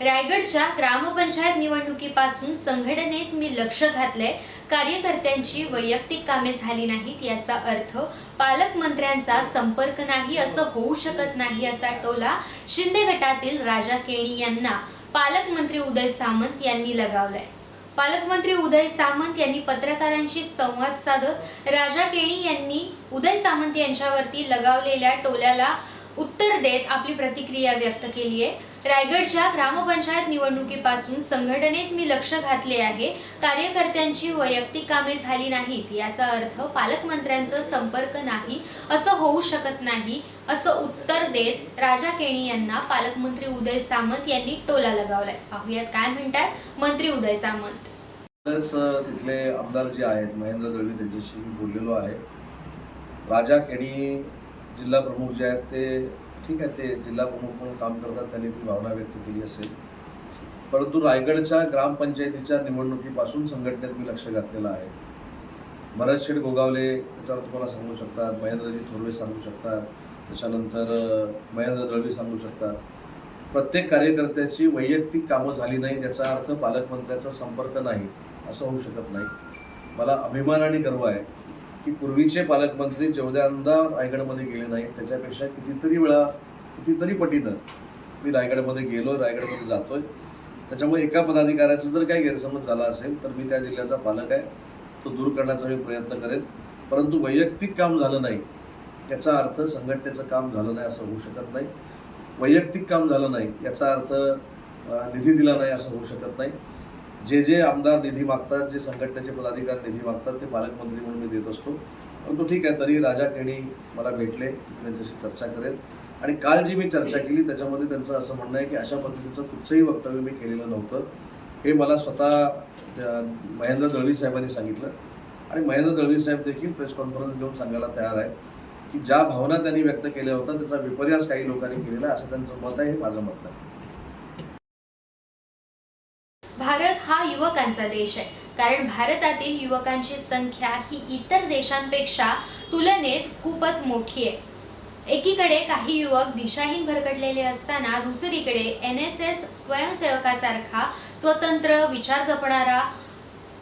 रायगडच्या ग्रामपंचायत निवडणुकीपासून संघटनेत मी लक्ष घातलंय. कार्यकर्त्यांची वैयक्तिक कामे झाली नाहीत याचा अर्थ पालकमंत्र्यांचा संपर्क नाही असं होऊ शकत नाही असा टोला शिंदे गटातील राजा केणी यांना पालकमंत्री उदय सामंत यांनी लगावलाय. पालकमंत्री उदय सामंत यांनी पत्रकारांशी संवाद साधत राजा केणी यांनी उदय सामंत यांच्यावरती लगावलेल्या टोल्याला उत्तर देत आपली प्रतिक्रिया व्यक्त केली आहे रायगडच्या ग्रामपंचायत निवडणुकीपासून संघटनेत मी लक्ष घातले आहे. कार्यकर्त्यांची वैयक्तिक कामे झाली नाहीत याचा अर्थ पालकमंत्र्यांचा संपर्क नाही असं होऊ शकत नाही असं उत्तर देत राजा केणी यांना पालकमंत्री उदय सामंत यांनी टोला लगावलाय. पाहुयात काय म्हणतात मंत्री उदय सामंत. तिथले आमदार जे आहेत महेंद्र दळवी त्यांच्याशी बोललेलो आहे. राजा केणी जिल्हा प्रमुख जे आहेत ते ठीक आहे ते जिल्हा प्रमुख म्हणून काम करतात त्यांनी ती भावना व्यक्त केली असेल. परंतु रायगडच्या ग्रामपंचायतीच्या निवडणुकीपासून संघटनेत मी लक्ष घातलेलं आहे. भरत शेठ गोगावले त्याच्यावर तुम्हाला सांगू शकतात महेंद्रजी थोरवे सांगू शकतात त्याच्यानंतर महेंद्र दळवी सांगू शकतात. प्रत्येक कार्यकर्त्याची वैयक्तिक कामं झाली नाही याचा अर्थ पालकमंत्र्याचा संपर्क नाही असं होऊ शकत नाही. मला अभिमान आणि गर्व आहे. की पूर्वीचे पालकमंत्री जेवढ्यांदा रायगडमध्ये गेले नाहीत त्याच्यापेक्षा कितीतरी वेळा कितीतरी पटीनं मी रायगडमध्ये गेलो रायगडमध्ये जातोय. त्याच्यामुळे एका पदाधिकाऱ्याचा जर काही गैरसमज झाला असेल तर मी त्या जिल्ह्याचा पालक आहे. तो दूर करण्याचा मी प्रयत्न करेन. परंतु वैयक्तिक काम झालं नाही याचा अर्थ संघटनेचं काम झालं नाही असं होऊ शकत नाही. वैयक्तिक काम झालं नाही याचा अर्थ निधी दिला नाही असं होऊ शकत नाही. जे जे आमदार निधी मागतात जे संघटनेचे पदाधिकारी निधी मागतात ते पालकमंत्री म्हणून मी देत असतो. परंतु ठीक आहे तरी राजा केणी मला भेटले त्यांच्याशी चर्चा करेन. आणि काल जी मी चर्चा केली त्याच्यामध्ये त्यांचं असं म्हणणं आहे की अशा पद्धतीचं कुठचंही वक्तव्य मी केलेलं नव्हतं. हे मला स्वतः महेंद्र दळवी साहेबांनी सांगितलं. आणि महेंद्र दळवी साहेब देखील प्रेस कॉन्फरन्स घेऊन सांगायला तयार आहेत की ज्या भावना त्यांनी व्यक्त केल्या होत्या त्याचा विपर्यास काही लोकांनी केलेला असं त्यांचं मत आहे हे माझं मत नाही हा युवकांचा देश आहे. कारण भारतातील युवकांची संख्या ही इतर देशांपेक्षा तुलनेत खूपच मोठी आहे. एकीकडे काही युवक दिशाहीन भरकटलेले असताना दुसरीकडे एन एस एस स्वयंसेवकासारखा स्वतंत्र विचार जपणारा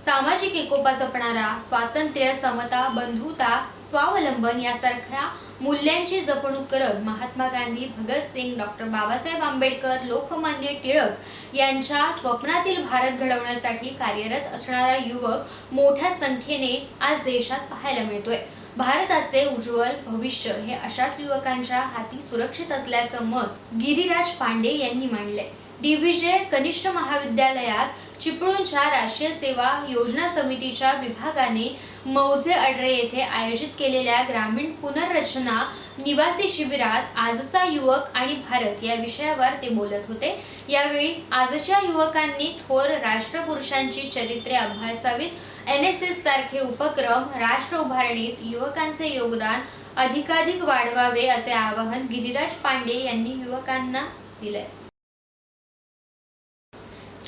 सामाजिक एकोपा जपणारा स्वातंत्र्य समता बंधुता स्वावलंबन यासारख्या मूल्यांची जपणूक करत महात्मा गांधी भगतसिंग डॉक्टर बाबासाहेब आंबेडकर लोकमान्य टिळक यांच्या स्वप्नातील भारत घडवण्यासाठी कार्यरत असणारा युवक मोठ्या संख्येने आज देशात पाहायला मिळतोय. भारताचे उज्ज्वल भविष्य हे अशाच युवकांच्या हाती सुरक्षित असल्याचं मत गिरिराज पांडे यांनी मांडले डीबीजे कनिष्ठ महाविद्यालयात चिपळूणच्या राष्ट्रीय सेवा योजना समितीच्या विभागाने मौजे अडरे येथे आयोजित केलेल्या ग्रामीण पुनर्रचना निवासी शिबिरात आजचा युवक आणि भारत या विषयावर ते बोलत होते. यावेळी आजच्या युवकांनी थोर राष्ट्रपुरुषांची चरित्रे अभ्यासावीत. एन एस एस सारखे उपक्रम राष्ट्र उभारणीत युवकांचे योगदान अधिकाधिक वाढवावे असे आवाहन गिरीराज पांडे यांनी युवकांना दिले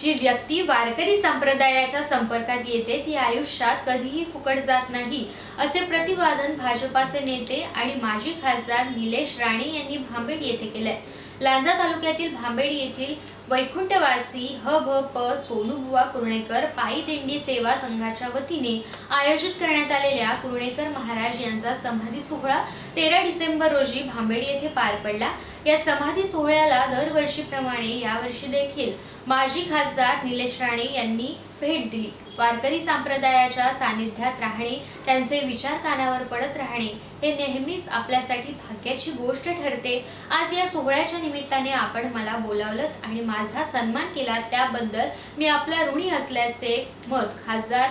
जी व्यक्ती वारकरी संप्रदायाच्या संपर्कात येते ती आयुष्यात कधीही फुकट जात नाही असे प्रतिपादन भाजपाचे नेते आणि माजी खासदार निलेश राणे यांनी भांबेड येथे केले लांजा तालुक्यातील भांबेड येथील वैकुंठवासी ह भ प सोनूबुवा कुर्णेकर पायी दिंडी सेवा संघाच्या वतीने आयोजित करण्यात आलेल्या कुर्णेकर महाराज यांचा समाधी सोहळा तेरा डिसेंबर रोजी भांबेड येथे पार पडला. या समाधी सोहळ्याला दरवर्षीप्रमाणे यावर्षी देखील माजी खासदार निलेश राणे यांनी भेट दिली. वारकरी संप्रदायाच्या सानिध्यात राहणे त्यांचे विचार कानावर पडत राहणे हे नेहमीच आपल्यासाठी भाग्याची गोष्ट ठरते. आज या सोहळ्याच्या निमित्ताने आपण मला बोलावलं आणि माझा सन्मान केला त्याबद्दल मी आपला ऋणी असल्याचे मत खासदार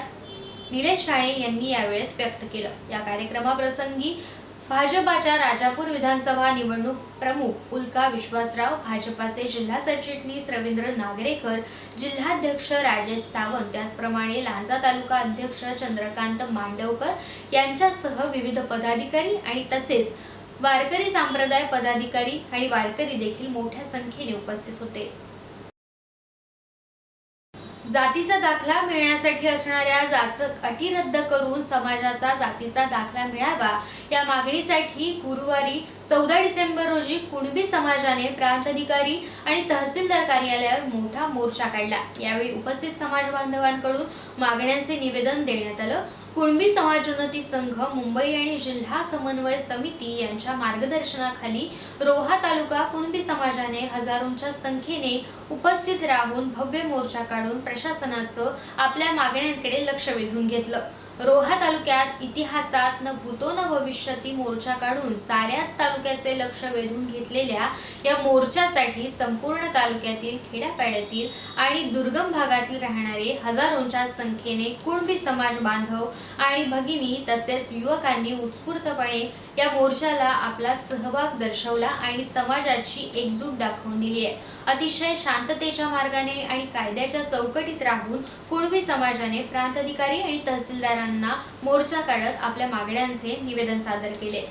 निलेश राणे यांनी यावेळेस व्यक्त केलं. या कार्यक्रमाप्रसंगी भाजपाच्या राजापूर विधानसभा निवडणूक प्रमुख उल्का विश्वासराव भाजपाचे जिल्हा सरचिटणीस रवींद्र नागरेकर जिल्हाध्यक्ष राजेश सावंत त्याचप्रमाणे लांजा तालुका अध्यक्ष चंद्रकांत मांडवकर यांच्यासह विविध पदाधिकारी आणि तसेच वारकरी संप्रदाय पदाधिकारी आणि वारकरी देखील मोठ्या संख्येने उपस्थित होते. जातीचा दाखला मिळण्यासाठी असणाऱ्या जाचक अटी रद्द करून समाजाचा जातीचा दाखला मिळावा. या मागणीसाठी गुरुवारी चौदा डिसेंबर रोजी कुणबी समाजाने प्रांताधिकारी आणि तहसीलदार कार्यालयावर मोठा मोर्चा काढला. यावेळी उपस्थित समाज बांधवांकडून मागण्यांचे निवेदन देण्यात आलं. कुणबी समाजोन्नती संघ मुंबई आणि जिल्हा समन्वय समिती यांच्या मार्गदर्शनाखाली रोहा तालुका कुणबी समाजाने हजारोंच्या संख्येने उपस्थित राहून भव्य मोर्चा काढून प्रशासनाचं आपल्या मागण्यांकडे लक्ष वेधून घेतलं. रोहा तालुक्यात इतिहासात न भूतो न भविष्यती मोर्चा काढून साऱ्याच तालुक्याचे लक्ष वेधून घेतलेल्या या मोर्चासाठी संपूर्ण तालुक्यातील खेड्यापाड्यातील आणि दुर्गम भागातील राहणारे हजारोंच्या संख्येने कुणबी समाज बांधव आणि भगिनी तसेच युवकांनी उत्स्फूर्तपणे या मोर्चाला आपला सहभाग दर्शवला आणि समाजाची एकजूट दाखवून दिली आहे. अतिशय शांततेच्या मार्गाने आणि कायद्याच्या चौकटीत राहून कुणबी समाजाने प्रांताधिकारी आणि तहसीलदारांना मोर्चा काढत आपल्या मागण्यांचे निवेदन सादर केले.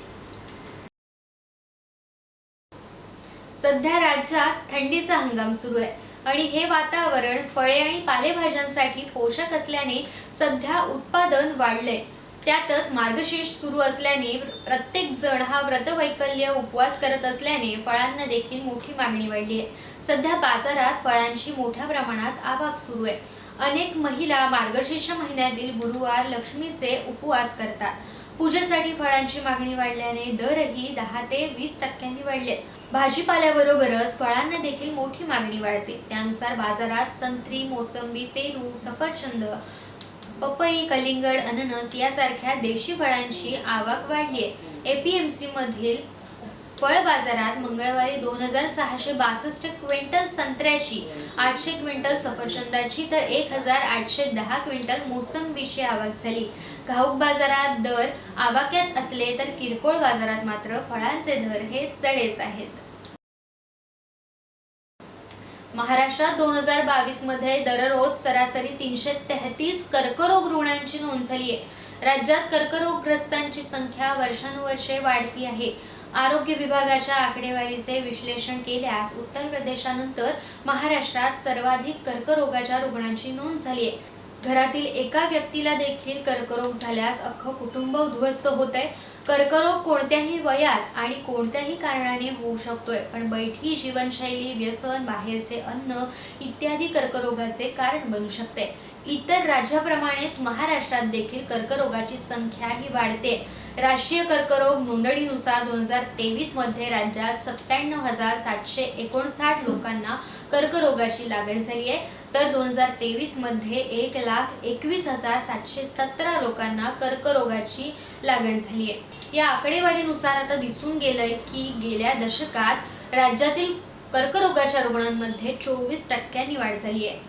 सध्या राज्यात थंडीचा हंगाम सुरू आहे आणि हे वातावरण फळे आणि पालेभाज्यांसाठी पोषक असल्याने सध्या उत्पादन वाढले त्यातच मार्गशीर्ष सुरू असल्याने प्रत्येक जण हा व्रतवैकल्य उपवास करत असल्याने फळांना देखील मोठी मागणी वाढली आहे. सध्या बाजारात फळांची मोठ्या प्रमाणात आवक सुरू आहे. अनेक महिला मार्गशीर्ष महिन्यातील गुरुवार लक्ष्मीचे उपवास करतात. पूजेसाठी फळांची मागणी वाढल्याने दरही दहा ते वीस टक्क्यांनी वाढले. भाजीपाल्याबरोबरच फळांना देखील मोठी मागणी वाढते. त्यानुसार बाजारात संत्री मोसंबी पेरू सफरचंद पपई कलिंगड अननस यासारख्या देशी फळांची आवक वाढली आहे. एपीएमसी मधील फळ बाजारात मंगळवारी दोन हजार सहाशे बासष्ट क्विंटल संत्र्याची आठशे क्विंटल सफरचंदाची तर एक हजार आठशे दहा क्विंटल मोसंबीची आवक झाली. घाऊक बाजारात दर आवाक्यात असले तर किरकोळ बाजारात मात्र फळांचे दर हे चढेच आहेत. महाराष्ट्रात दोन हजार बावीसमध्ये दररोज सरासरी तीनशे तेहतीस कर्करोग रुग्णांची नोंद झाली आहे राज्यात कर्करोगग्रस्तांची संख्या वर्षानुवर्षे वाढती आहे. आरोग्य विभागाच्या आकडेवारीचे विश्लेषण केल्यास उत्तर प्रदेशानंतर महाराष्ट्रात सर्वाधिक कर्करोगाच्या रुग्णांची नोंद झाली आहे. घरातील एका व्यक्तीला देखील कर्करोग झाल्यास अख्खं कुटुंब उद्ध्वस्त होत आहे. कर्करोग कोणत्याही वयात आणि कोणत्याही कारणाने होऊ शकतोय. पण बैठी जीवनशैली व्यसन बाहेरचे अन्न इत्यादी कर्करोगाचे कारण बनू शकते. इतर राज्याप्रमाणेच महाराष्ट्रात देखील कर्करोगाची संख्या ही वाढते. राष्ट्रीय कर्करोग नोंदणीनुसार दोन हजार तेवीसमध्ये राज्यात सत्त्याण्णव हजार सातशे एकोणसाठ लोकांना कर्करोगाची लागण झाली आहे. तर दोन हजार तेवीसमध्ये एक लाख एकवीस हजार सातशे सतरा लोकांना कर्करोगाची लागण झाली आहे. या आकडेवारीनुसार आता दिसून गेलंय की गेल्या दशकात राज्यातील कर्करोगाच्या रुग्णांमध्ये चोवीस टक्क्यांनी वाढ झाली आहे.